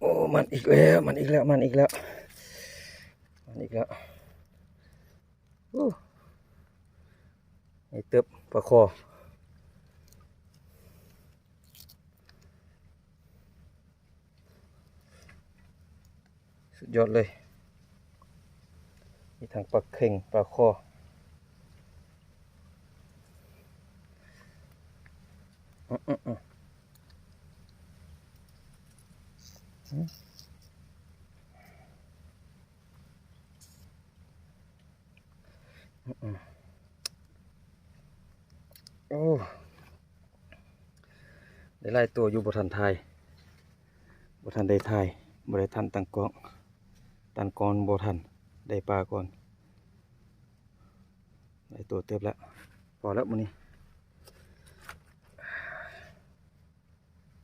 โอ้มันอีกแล้วมันอีกแล้วมันอีกแล้วมันอีกแล้วโอ้ไอ้เติบปลาคอ สุดยอดเลย มีทั้งปลาเข่งปลาคออืออืออืออือโอ้ได้ไล่ตัวอยู่บทันไทยบทันได้ไทยบทันตั้งก้องตันกรบ่ทันได้ปลาก่อน ได้ตัวเติบแล้ว พอแล้วมันนี้